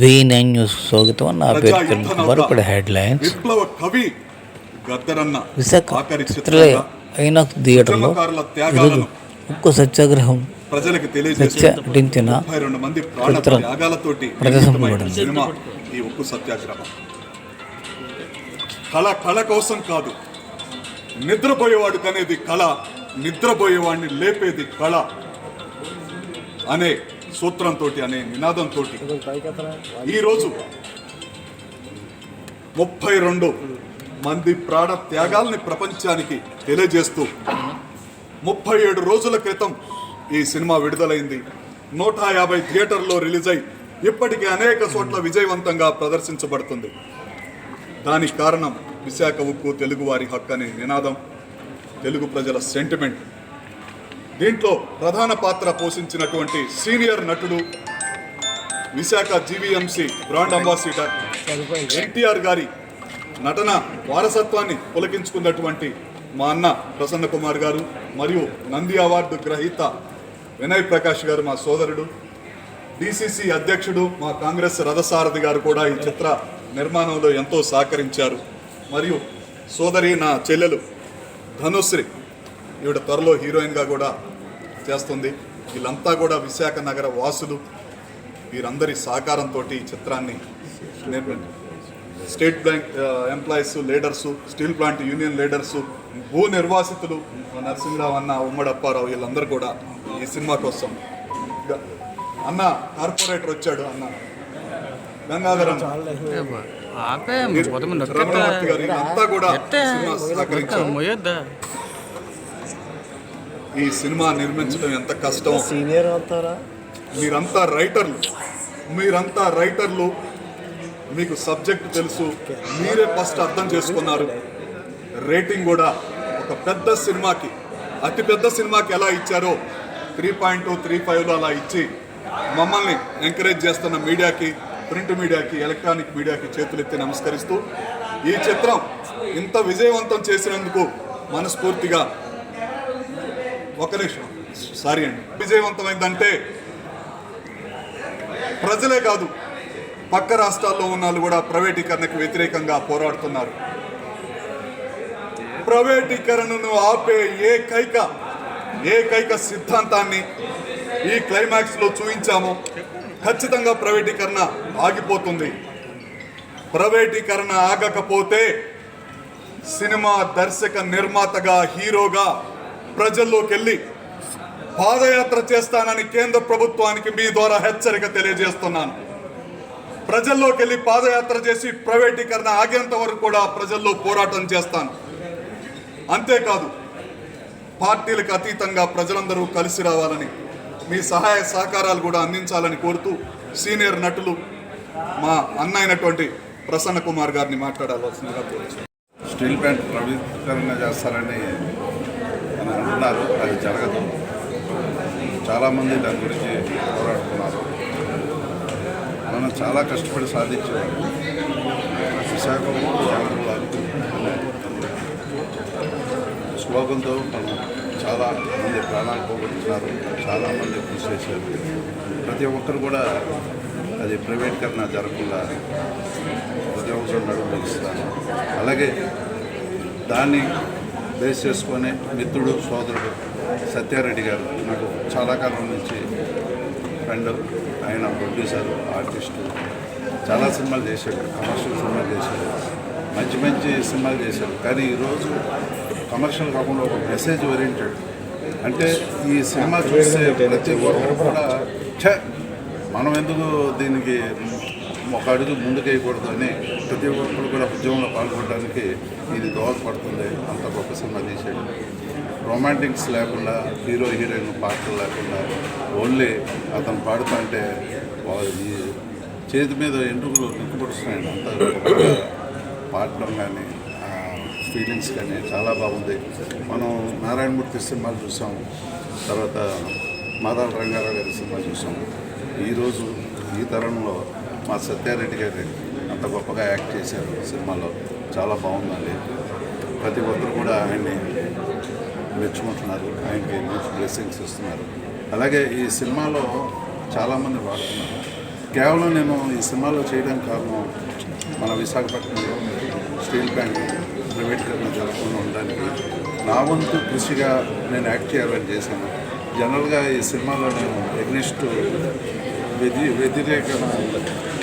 V nine news స్వాగతం. నా పేరు కిరణ్ కుమార్ ఇప్పుడు హెడ్ లైన్స్ విప్లవ కవి గద్దరన్న విశాఖ ఆఖరి చిత్రాలయ చిత్రంగా ఐనాక్స్ థియేటర్లో ఉద్యమకారుల ఈరోజు త్యాగాలను ఉక్కు సత్యాగ్రహం ప్రజలకు ప్రాణ చిత్రం ప్రదర్శింపబడింది. ఈ ఉప్పు సత్యాగ్రహం. కళ కళ కోసం కాదు నిద్రపోయేవాడు కనేది కళ నిద్రపోయేవాడిని లేపేది కళ అనే సూత్రంతో అనే నినాదంతో ఈరోజు ముప్పై రెండు మంది ప్రాణ త్యాగాల్ని ప్రపంచానికి తెలియజేస్తూ ముప్పై ఏడు రోజుల క్రితం ఈ సినిమా విడుదలైంది. నూట యాభై థియేటర్లో రిలీజ్ అయి ఇప్పటికీ అనేక చోట్ల విజయవంతంగా ప్రదర్శించబడుతుంది. దానికి కారణం విశాఖ ఉక్కు తెలుగువారి హక్కు అనే నినాదం తెలుగు ప్రజల సెంటిమెంట్. దీంట్లో ప్రధాన పాత్ర పోషించినటువంటి సీనియర్ నటుడు Visakha GVMC brand ambassador NTR గారి నటన వారసత్వాన్ని పులకించుకున్నటువంటి మా అన్న ప్రసన్న కుమార్ గారు మరియు నంది అవార్డు గ్రహీత వినయ్ ప్రకాష్ గారు మా సోదరుడు. డిసిసి అధ్యక్షుడు మా కాంగ్రెస్ రథసారథి గారు కూడా ఈ చిత్ర నిర్మాణంలో ఎంతో సహకరించారు. మరియు సోదరి నా చెల్లెలు ధనుశ్రీ ఈవిడ త్వరలో హీరోయిన్గా కూడా చేస్తుంది. వీళ్ళంతా కూడా విశాఖ నగర వాసులు. వీరందరి సహకారంతో ఈ చిత్రాన్ని State Bank employees leaders steel plant union leaders భూ నిర్వాసితులు నరసింహరావు అన్న ఉమ్మడప్పారావు వీళ్ళందరూ కూడా ఈ సినిమా కోసం అన్న కార్పొరేటర్ వచ్చాడు అన్న. గంగాధరం కూడా ఈ సినిమా నిర్మించడం ఎంత కష్టం? సీనియర్ అవుతారా? మీరంతా రైటర్లు. మీరంతా రైటర్లు. మీకు సబ్జెక్ట్ తెలుసు. మీరే ఫస్ట్ అర్థం చేసుకున్నారు. రేటింగ్ కూడా ఒక పెద్ద సినిమాకి అతి పెద్ద సినిమాకి ఎలా ఇచ్చారో త్రీ పాయింట్ టూ త్రీ ఫైవ్లో అలా ఇచ్చి మమ్మల్ని ఎంకరేజ్ చేస్తున్న మీడియాకి ప్రింట్ మీడియాకి ఎలక్ట్రానిక్ మీడియాకి చేతులెత్తి నమస్కరిస్తూ ఈ చిత్రం ఇంత విజయవంతం చేసినందుకు మనస్ఫూర్తిగా ఒక నిమిషం. సారీ అండి. విజయవంతమైందంటే ప్రజలే కాదు పక్క రాష్ట్రాల్లో ఉన్న వాళ్ళు కూడా ప్రైవేటీకరణకు వ్యతిరేకంగా పోరాడుతున్నారు. ప్రైవేటీకరణను ఆపే ఏకైక ఏకైక సిద్ధాంతాన్ని ఈ క్లైమాక్స్లో చూపించాము. ఖచ్చితంగా ప్రైవేటీకరణ ఆగిపోతుంది. ప్రైవేటీకరణ ఆగకపోతే సినిమా దర్శక నిర్మాతగా హీరోగా ప్రజల్లోకి వెళ్ళి పాదయాత్ర చేస్తానని కేంద్ర ప్రభుత్వానికి మీ ద్వారా హెచ్చరిక తెలియజేస్తున్నాను. ప్రజల్లోకి వెళ్ళి పాదయాత్ర చేసి ప్రైవేటీకరణ ఆగేంత వరకు కూడా ప్రజల్లో పోరాటం చేస్తాను. అంతేకాదు పార్టీలకు అతీతంగా ప్రజలందరూ కలిసి రావాలని మీ సహాయ సహకారాలు కూడా అందించాలని కోరుతూ సీనియర్ నటులు మా అన్న అయినటువంటి ప్రసన్న కుమార్ గారిని మాట్లాడాల్సిందిగా కోరుచు స్టీల్ ప్లాంట్ ప్రైవేటీకరణ చేస్తారని అని అంటున్నారు. అది జరగదు. చాలామంది దాని గురించి పోరాడుతున్నారు. మనం చాలా కష్టపడి సాధించాం. విశాఖ జాగ్రత్త మనం చాలా మంది ప్రాణాలు పోగొట్టుకున్నారు. చాలామంది కృషి చేశారు. ప్రతి ఒక్కరు కూడా అది ప్రైవేటీకరణ జరగకుండా ప్రతి ఒక్కరు నడుపుతాను అలాగే దాన్ని బేస్ చేసుకొని మిత్రుడు సోదరుడు సత్యారెడ్డి గారు నాకు చాలా కాలం నుంచి ఫ్రెండ్ ఆయన ప్రొడ్యూసర్ ఆర్టిస్టు చాలా సినిమాలు చేశాడు కమర్షియల్ సినిమాలు చేశాడు. మంచి మంచి సినిమాలు చేశాడు. కానీ ఈరోజు కమర్షియల్ కాకుండా ఒక మెసేజ్ ఓరియంటెడ్ అంటే ఈ సినిమా చూసే ప్రతి ఒక్కరు కూడా ఛే మనం ఎందుకు దీనికి ఒక అడుగు ముందుకేయకూడదు అని ప్రతి ఒక్కరు కూడా ఉద్యమంలో పాల్గొనడానికి ఇది దోహదపడుతుంది అంత గొప్ప సినిమా తీసేయడం. రొమాంటిక్స్ లేకుండా హీరో హీరోయిన్ పాటలు లేకుండా ఓన్లీ అతను పాడుతుంటే చేతి మీద ఎంట్రుకులు నిక్కుపడుస్తున్నాయి అంత గొప్పగా పాడడం కానీ ఫీలింగ్స్ కానీ చాలా బాగుంది. మనం నారాయణమూర్తి సినిమాలు చూసాం. తర్వాత మాదాల రంగారావు గారి సినిమా చూసాం. ఈరోజు ఈ తరంలో మా సత్యారెడ్డి గారి అంత గొప్పగా యాక్ట్ చేశారు సినిమాలో. చాలా బాగుందండి. ప్రతి ఒక్కరు కూడా ఆయన్ని మెచ్చుకుంటున్నారు. ఆయనకి మంచి బ్లెస్సింగ్స్ ఇస్తున్నారు. అలాగే ఈ సినిమాలో చాలామంది వాడుతున్నారు. కేవలం నేను ఈ సినిమాలో చేయడానికి కారణం మన విశాఖపట్నంలో స్టీల్ ప్లాంట్ ప్రైవేటీకరణ జరగకుండా ఉండడానికి నా వంతు కృషిగా నేను యాక్ట్ చేయాలని చేశాను. జనరల్గా ఈ సినిమాలో నేను ఎగ్నిస్ట్ వ్యతి వ్యతిరేక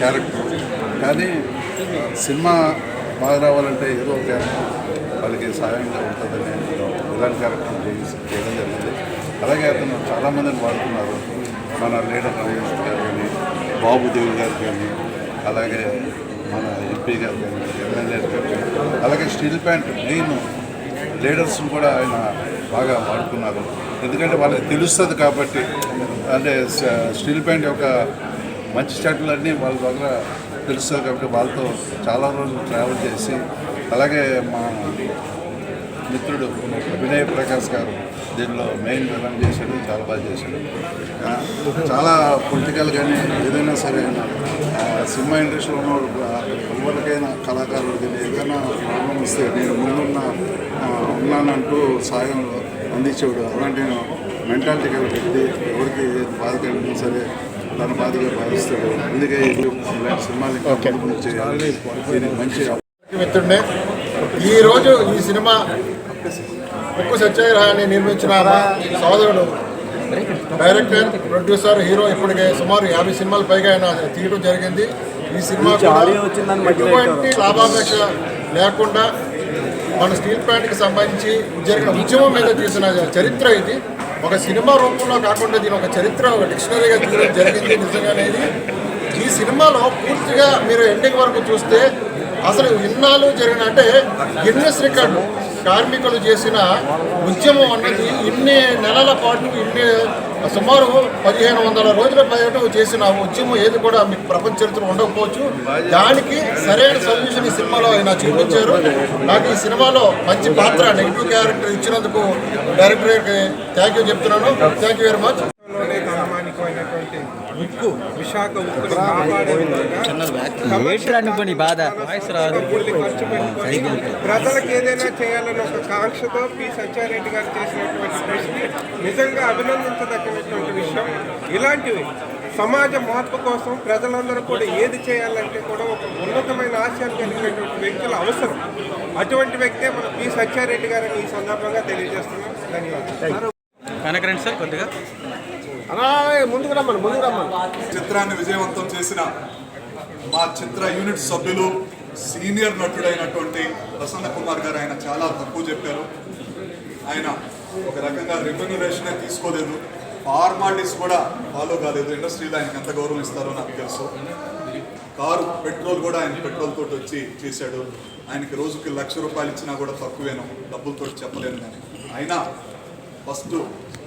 క్యారెక్టర్. కానీ సినిమా బాగా రావాలంటే ఏదో ఒక క్యారెక్టర్ వాళ్ళకి సహాయంగా ఉంటుందని ఇలాంటి క్యారెక్టర్ చేయడం జరిగింది. అలాగే అతను చాలామందిని వాడుతున్నారు. మన లీడర్ రమేష్ గారు కానీ బాబుదేవి గారు కానీ అలాగే మన ఎంపీ గారు ఎమ్మెల్యే అలాగే స్టీల్ ప్యాంట్ మెయిన్ లీడర్స్ని కూడా ఆయన బాగా వాడుకున్నారు ఎందుకంటే వాళ్ళకి తెలుస్తుంది కాబట్టి అంటే స్టీల్ ప్యాంట్ యొక్క మంచి చెట్లన్నీ వాళ్ళ దగ్గర తెలుస్తుంది కాబట్టి వాళ్ళతో చాలా రోజులు ట్రావెల్ చేసి అలాగే మా మిత్రుడు వినయ్ ప్రకాష్ గారు దీనిలో మెయిన్ విలన్ చేశాడు చాలా బాగా చేశాడు. చాలా పొలిటికల్ కానీ ఏదైనా సరే సినిమా ఇండస్ట్రీలో ఉన్న ఎవరికైనా కళాకారులు కానీ ఏదైనా ప్రాబ్లం వస్తే నేను ముందున్న ఉన్నానంటూ సాయం అందించేవాడు. అలాంటి మెంటాలిటీ గల వ్యక్తి ఎవరికి బాధ కలిగినా సరే తన బాధగా భావిస్తాడు. అందుకే ఇలాంటి సినిమాలు చేయాలి. దీనికి మంచి మిత్రుడిని ఈరోజు ఈ సినిమా ఉక్కు సత్యాగ్రహాన్ని నిర్మించిన మా సోదరుడు డైరెక్టర్ ప్రొడ్యూసర్ హీరో ఇప్పటికే సుమారు యాభై సినిమాలు పైగా ఆయన తీయడం జరిగింది. ఈ సినిమా ఎటువంటి లాభాపేక్ష లేకుండా మన స్టీల్ ప్లాంట్కి సంబంధించి జరిగిన ఉద్యమం మీద తీసిన చరిత్ర ఇది. ఒక సినిమా రూపంలో కాకుండా దీని ఒక చరిత్ర ఒక డిక్షనరీగా తీయడం జరిగింది నిజంగానే ఇది. ఈ సినిమాలో పూర్తిగా మీరు ఎండింగ్ వరకు చూస్తే అసలు ఇన్నాళ్ళు జరిగిన అంటే గిన్నెస్ రికార్డు కార్మికులు చేసిన ఉద్యమం అన్నది ఇన్ని నెలల పాటు ఇన్ని సుమారు పదిహేను వందల రోజుల పాటు చేసిన ఉద్యమం ఏది కూడా మీకు ప్రపంచ చరిత్ర ఉండకపోవచ్చు. దానికి సరైన సొల్యూషన్ ఈ సినిమాలో ఆయన చూపించారు. నాకు ఈ సినిమాలో మంచి పాత్ర నెగిటివ్ క్యారెక్టర్ ఇచ్చినందుకు డైరెక్టర్ థ్యాంక్ యూ చెప్తున్నాను. థ్యాంక్ యూ వెరీ మచ్ ఉక్కుని కాపాడే బాధ? ప్రజలకు ఏదైనా చేయాలని ఒక కాంక్షతో పి సత్యారెడ్డి గారు చేసినటువంటి కృషి నిజంగా అభినందించదగినటువంటి విషయం ఇలాంటివి. సమాజ మార్పు కోసం ప్రజలందరూ కూడా ఏది చేయాలంటే కూడా ఒక ఉన్నతమైన ఆశయాలు కలిగినటువంటి వ్యక్తుల అవసరం. అటువంటి వ్యక్తే మన పి సత్యారెడ్డి గారిని ఈ సందర్భంగా తెలియజేస్తున్నాం. ధన్యవాదాలు. కనకరండి సార్ కొద్దిగా. ముందుకు రమ్మను ముందుకు రమ్మను. చిత్రాన్ని విజయవంతం చేసిన మా చిత్ర యూనిట్ సభ్యులు సీనియర్ నటుడైనటువంటి ప్రసన్న కుమార్ గారు ఆయన చాలా తక్కువ చెప్పారు. ఆయన ఒక రకంగా రెమ్యునరేషనే తీసుకోలేదు. ఫార్మాలిటీస్ కూడా ఫాలో కాలేదు. ఇండస్ట్రీలో ఆయనకి ఎంత గౌరవం ఇస్తారో నాకు తెలుసు. కారు పెట్రోల్ కూడా ఆయన పెట్రోల్ తోటి వచ్చి చేశాడు. ఆయనకి రోజుకి లక్ష రూపాయలు ఇచ్చినా కూడా తక్కువేను. డబ్బులతో చెప్పలేను కానీ అయినా ఫస్ట్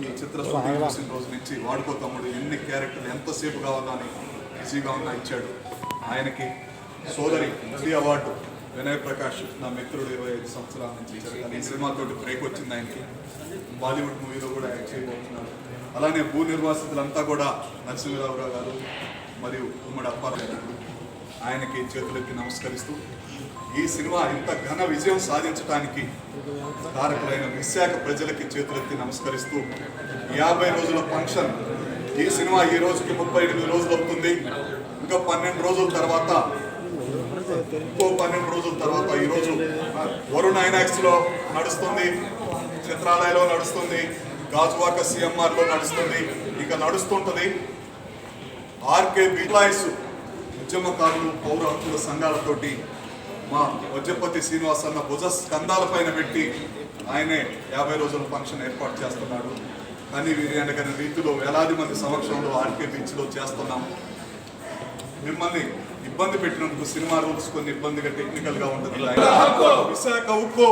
ఈ చిత్ర షూటింగ్ చూసిన రోజు నుంచి వాడుకో తమ్ముడు ఎన్ని క్యారెక్టర్లు ఎంతసేపు కావాలో అని ఈజీగా ఉన్నా ఇచ్చాడు. ఆయనకి సోదరి శ్రీ అవార్డు వినయ్ ప్రకాష్ నా మిత్రుడు ఇరవై ఐదు సంవత్సరాల నుంచి ఇచ్చారు ఈ సినిమాతోటి బ్రేక్ వచ్చింది ఆయనకి. బాలీవుడ్ మూవీలో కూడా యాక్ట్ చేయబోతున్నారు. అలానే భూ నిర్వాసితులంతా కూడా నరసింహరావు గారు మరియు ఉమ్మడి అప్పారావు గారు ఆయనకి చేతులెత్తి నమస్కరిస్తూ ఈ సినిమా ఇంత ఘన విజయం సాధించడానికి కారకులైన విశాఖ ప్రజలకి చేతులెత్తి నమస్కరిస్తూ యాభై రోజుల ఫంక్షన్. ఈ సినిమా ఈ రోజుకి ముప్పై ఎనిమిది రోజులు అవుతుంది. ఇంకా పన్నెండు రోజుల తర్వాత ఇంకో పన్నెండు రోజుల తర్వాత ఈరోజు వరుణ్ ఐనాక్స్లో నడుస్తుంది చిత్రాలయలో నడుస్తుంది గాజువాక సిఎంఆర్లో నడుస్తుంది. ఇక నడుస్తుంటుంది ఆర్కే ఎంప్లాయీస్ ఉద్యమకారులు పౌర హక్కుల సంఘాలతోటి మా వజ్రపతి శ్రీనివాస్ అన్న భుజ స్కంధాల పైన పెట్టి ఆయనే యాభై రోజుల ఫంక్షన్ ఏర్పాటు చేస్తున్నాడు. కానీ వీరి రీతిలో వేలాది మంది సమక్షంలో ఆర్కే బీచ్లో చేస్తున్నాం. మిమ్మల్ని ఇబ్బంది పెట్టినందుకు సినిమా రూల్స్ కొన్ని ఇబ్బందిగా టెక్నికల్గా ఉంటుంది విశాఖ ఉక్కు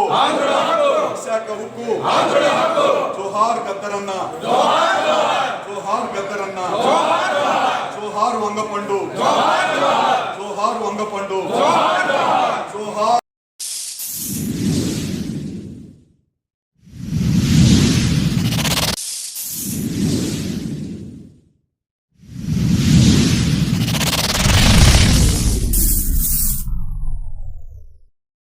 విశాఖ ఉక్కు జోహార్ గద్దరన్న! జోహార్ గద్దరన్న! జోహార్ వంగపండు! జోహార్ వంగపండు